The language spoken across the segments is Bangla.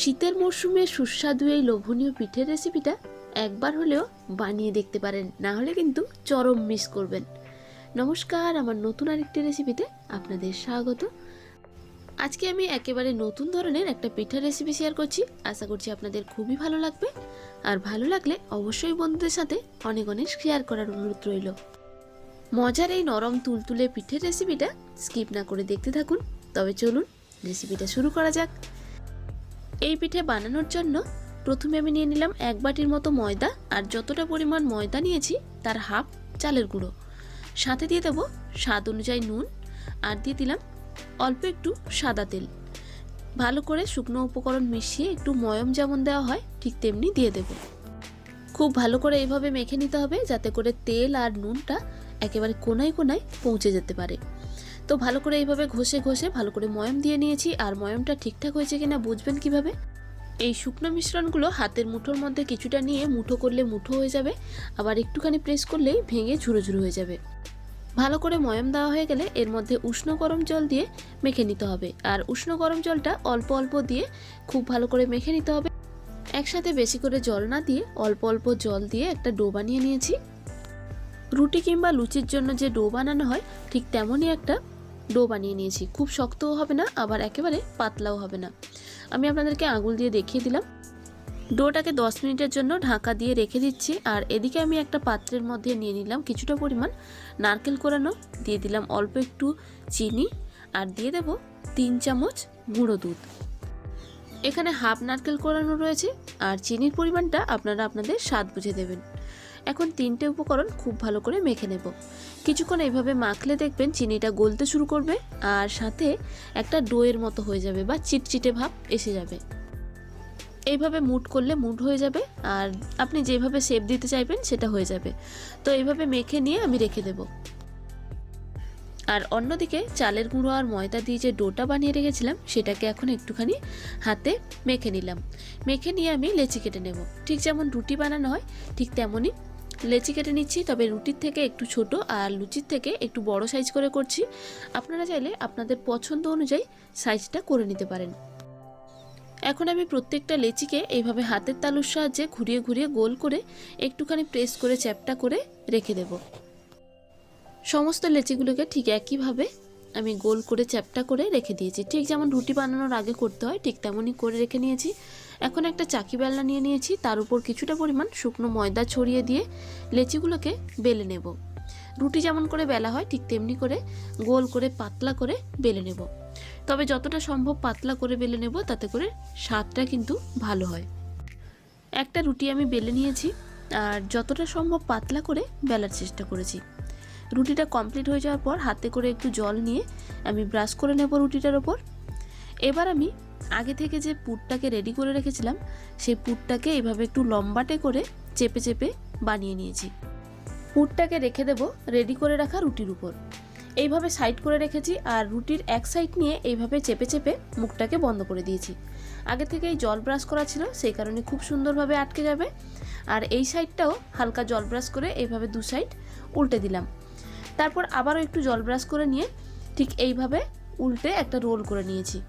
শীতের মরশুমে সুস্বাদু এই লোভনীয় পিঠের রেসিপিটা একবার হলেও বানিয়ে দেখতে পারেন, না হলে কিন্তু চরম মিস করবেন। নমস্কার, আমার নতুন আরেকটি রেসিপিতে আপনাদের স্বাগত। আজকে আমি একেবারে নতুন ধরনের একটা পিঠার রেসিপি শেয়ার করছি। আশা করছি আপনাদের খুবই ভালো লাগবে। আর ভালো লাগলে অবশ্যই বন্ধুদের সাথে অনেক অনেক শেয়ার করার অনুরোধ রইল। মজার এই নরম তুলতুলে পিঠের রেসিপিটা স্কিপ না করে দেখতে থাকুন। তবে চলুন রেসিপিটা শুরু করা যাক। এই পিঠে বানানোর জন্য প্রথমে আমি নিয়ে নিলাম এক বাটির মতো ময়দা, আর যতটা পরিমাণ ময়দা নিয়েছি তার হাফ চালের গুঁড়ো। সাথে দিয়ে দেবো স্বাদ অনুযায়ী নুন, আর দিয়ে দিলাম অল্প একটু সাদা তেল। ভালো করে শুকনো উপকরণ মিশিয়ে একটু ময়ম যেমন দেওয়া হয়, ঠিক তেমনি দিয়ে দেব। খুব ভালো করে এইভাবে মেখে নিতে হবে যাতে করে তেল আর নুনটা একেবারে কোনায় কোনায় পৌঁছে যেতে পারে। তো ভালো করে এইভাবে ঘষে ঘষে ভালো করে ময়ম দিয়ে নিয়েছি। আর ময়মটা ঠিকঠাক হয়েছে কিনা বুঝবেন কীভাবে? এই শুকনো মিশ্রণগুলো হাতের মুঠোর মধ্যে কিছুটা নিয়ে মুঠো করলে মুঠো হয়ে যাবে। আবার একটুখানি প্রেস করলেই ভেঙে ঝুরো ঝুরো হয়ে যাবে। ভালো করে ময়ম দেওয়া হয়ে গেলে এর মধ্যে উষ্ণ গরম জল দিয়ে মেখে নিতে হবে। আর উষ্ণ গরম জলটা অল্প অল্প দিয়ে খুব ভালো করে মেখে নিতে হবে। একসাথে বেশি করে জল না দিয়ে অল্প অল্প জল দিয়ে একটা ডো বানিয়ে নিয়েছি। রুটি কিংবা লুচির জন্য যে ডো বানানো হয়, ঠিক তেমনই একটা ডো বানিয়ে নিয়েছি। খুব শক্তও হবে না, আবার একেবারে পাতলাও হবে না। আমি আপনাদেরকে আঙুল দিয়ে দেখিয়ে দিলাম। ডোটাকে দশ মিনিটের জন্য ঢাকা দিয়ে রেখে দিচ্ছি, আর এদিকে আমি একটা পাত্রের মধ্যে নিয়ে নিলাম কিছুটা পরিমাণ নারকেল কোরানো। দিয়ে দিলাম অল্প একটু চিনি, আর দিয়ে দেব তিন চামচ গুঁড়ো দুধ। এখানে হাফ নারকেল কোরানো রয়েছে, আর চিনির পরিমাণটা আপনারা আপনাদের স্বাদ বুঝে দেবেন। এখন তিনটে উপকরণ খুব ভালো করে মেখে নেব। কিছুক্ষণ এইভাবে মাখলে দেখবেন চিনিটা গলতে শুরু করবে আর সাথে একটা ডোয়ের মতো হয়ে যাবে বা চিটচিটে ভাব এসে যাবে। এইভাবে মুট করলে মুট হয়ে যাবে আর আপনি যেভাবে শেপ দিতে চাইবেন সেটা হয়ে যাবে। তো এইভাবে মেখে নিয়ে আমি রেখে দেব। আর অন্যদিকে চালের গুঁড়ো আর ময়দা দিয়ে যে ডোটা বানিয়ে রেখেছিলাম সেটাকে এখন একটুখানি হাতে মেখে নিলাম। মেখে নিয়ে আমি লেচি কেটে নেব। ঠিক যেমন রুটি বানানো হয়, ঠিক তেমনই লেচি কেটে নিচ্ছি, তবে রুটির থেকে একটু ছোট আর লুচির থেকে একটু বড় সাইজ করে করছি। আপনারা চাইলে আপনাদের পছন্দ অনুযায়ী সাইজটা করে নিতে পারেন। এখন আমি প্রত্যেকটা লেচিকে এইভাবে হাতের তালুর সাহায্যে ঘুরিয়ে ঘুরিয়ে গোল করে একটুখানি প্রেস করে, চ্যাপটা করে রেখে দেব। সমস্ত লেচিগুলোকে ঠিক একইভাবে আমি গোল করে, চ্যাপটা করে রেখে দিয়েছি। ঠিক যেমন রুটি বানানোর আগে করতে হয়, ঠিক তেমনই করে রেখে নিয়েছি। এখন একটা চাকি বেলনা নিয়ে নিয়েছি, তার উপর কিছুটা পরিমাণ শুকনো ময়দা ছড়িয়ে দিয়ে লেচিগুলোকে বেলে নেব। রুটি যেমন করে বেলা হয়, ঠিক তেমনি করে গোল করে পাতলা করে বেলে নেব। তবে যতটা সম্ভব পাতলা করে বেলে নেব, তাতে করে স্বাদটা কিন্তু ভালো হয়। একটা রুটি আমি বেলে নিয়েছি, আর যতটা সম্ভব পাতলা করে বেলার চেষ্টা করেছি। রুটিটা কমপ্লিট হয়ে যাওয়ার পর হাতে করে একটু জল নিয়ে আমি ব্রাশ করে নেব রুটিটার ওপর। এবার আমি আগে থেকে যে পুরটাকে রেডি করে রেখেছিলাম, সেই পুরটাকে এইভাবে একটু লম্বাটে করে চেপে চেপে বানিয়ে নিয়েছি। পুরটাকে রেখে দেব রেডি করে রাখা রুটির উপর। এইভাবে সাইড করে রেখেছি আর রুটির এক সাইড নিয়ে এইভাবে চেপে চেপে মুখটাকে বন্ধ করে দিয়েছি। আগে থেকে এই জল ব্রাশ করা ছিল, সেই কারণে খুব সুন্দরভাবে আটকে যাবে। আর এই সাইডটাও হালকা জল ব্রাশ করে এইভাবে দু সাইড উল্টে দিলাম। তারপর আবারও একটু জল ব্রাশ করে নিয়ে ঠিক এইভাবে উল্টে একটা রোল করে নিয়েছি।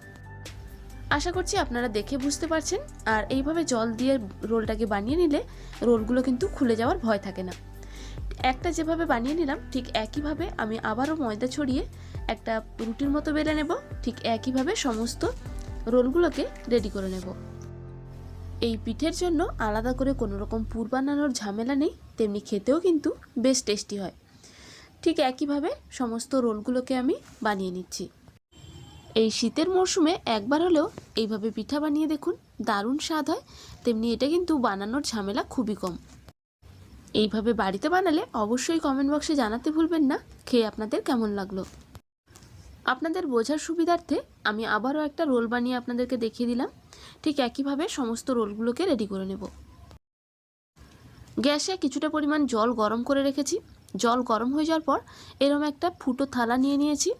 আশা করছি আপনারা দেখে বুঝতে পারছেন। আর এইভাবে জল দিয়ে রোলটাকে বানিয়ে নিলে রোলগুলো কিন্তু খুলে যাওয়ার ভয় থাকে না। একটা যেভাবে বানিয়ে নিলাম, ঠিক একইভাবে আমি আবারও ময়দা ছড়িয়ে একটা রুটির মতো বেলে নেব, ঠিক একইভাবে সমস্ত রোলগুলোকে রেডি করে নেব। এই পিঠের জন্য আলাদা করে কোনো রকম পুর বানানোর ঝামেলা নেই, তেমনি খেতেও কিন্তু বেশ টেস্টি হয়। ঠিক একইভাবে সমস্ত রোলগুলোকে আমি বানিয়ে নিচ্ছি। এই শীতের মরশুমে একবার হলেও এইভাবে পিঠা বানিয়ে দেখুন, দারুণ স্বাদ হয়। তেমনি এটা কিন্তু বানানোর ঝামেলা খুবই কম। এইভাবে বাড়িতে বানালে অবশ্যই কমেন্ট বক্সে জানাতে ভুলবেন না। খেয়ে আপনাদের কেমন লাগল? আপনাদের বোঝার সুবিধার্থে আমি আবারও একটা রোল বানিয়ে আপনাদেরকে দেখিয়ে দিলাম। ঠিক একইভাবে সমস্ত রোলগুলোকে রেডি করে নেব। গ্যাসে কিছুটা পরিমাণ জল গরম করে রেখেছি। জল গরম হয়ে যাওয়ার পর এরম একটা ফুটো থালা নিয়ে নিয়েছি।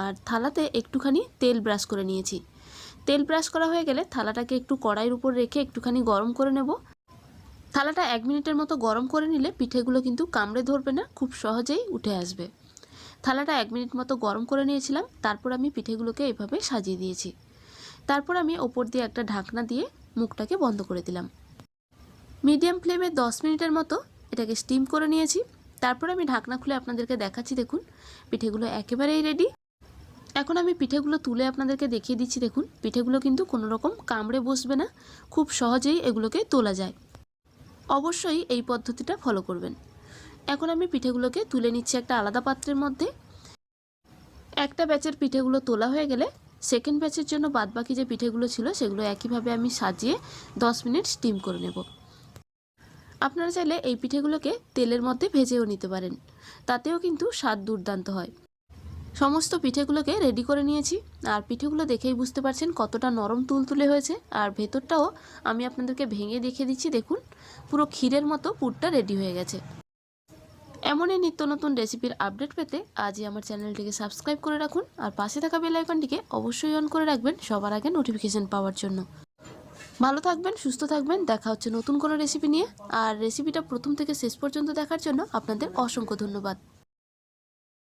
আর থালাতে একটুখানি তেল ব্রাশ করে নিয়েছি। তেল ব্রাশ করা হয়ে গেলে থালাটাকে একটু কড়াইয়ের উপর রেখে একটুখানি গরম করে নেব। থালাটা এক মিনিটের মতো গরম করে নিলে পিঠেগুলো কিন্তু কামড়ে ধরবে না, খুব সহজেই উঠে আসবে। থালাটা এক মিনিট মতো গরম করে নিয়েছিলাম, তারপর আমি পিঠেগুলোকে এভাবে সাজিয়ে দিয়েছি। তারপর আমি ওপর দিয়ে একটা ঢাকনা দিয়ে মুখটাকে বন্ধ করে দিলাম। মিডিয়াম ফ্লেমে দশ মিনিটের মতো এটাকে স্টিম করে নিয়েছি। তারপর আমি ঢাকনা খুলে আপনাদেরকে দেখাচ্ছি, দেখুন, পিঠেগুলো একেবারেই রেডি এখন আমি পিঠেগুলো তুলে আপনাদেরকে দেখিয়ে দিচ্ছি, দেখুন। পিঠেগুলো কিন্তু কোনো রকম কামড়ে বসবে না, খুব সহজেই এগুলোকে তোলা যায়। অবশ্যই এই পদ্ধতিটা ফলো করবেন। এখন আমি পিঠেগুলোকে তুলে নিচ্ছি একটা আলাদা পাত্রের মধ্যে। একটা ব্যাচের পিঠেগুলো তোলা হয়ে গেলে সেকেন্ড ব্যাচের জন্য বাদবাকি যে পিঠেগুলো ছিল, সেগুলো একইভাবে আমি সাজিয়ে দশ মিনিট স্টিম করে নেব। আপনারা চাইলে এই পিঠেগুলোকে তেলের মধ্যে ভেজেও নিতে পারেন। তাতেও কিন্তু স্বাদ দুর্দান্ত হয়। সমস্ত পিঠেগুলোকে রেডি করে নিয়েছি। আর পিঠেগুলো দেখেই বুঝতে পারছেন কতটা নরম তুলতুলে হয়েছে। আর ভেতরটাও আমি আপনাদেরকে ভেঙে দেখিয়ে দিচ্ছি, দেখুন। পুরো ক্ষীরের মতো পুরটা রেডি হয়ে গেছে। এমনই নিত্য নতুন রেসিপির আপডেট পেতে আজই আমার চ্যানেলটিকে সাবস্ক্রাইব করে রাখুন। আর পাশে থাকা বেল আইকনটিকে অবশ্যই অন করে রাখবেন সবার আগে নোটিফিকেশন পাওয়ার জন্য। ভালো থাকবেন, সুস্থ থাকবেন, দেখা হচ্ছে নতুন কোনো রেসিপি নিয়ে। আর রেসিপিটা প্রথম থেকে শেষ পর্যন্ত দেখার জন্য আপনাদের অসংখ্য ধন্যবাদ।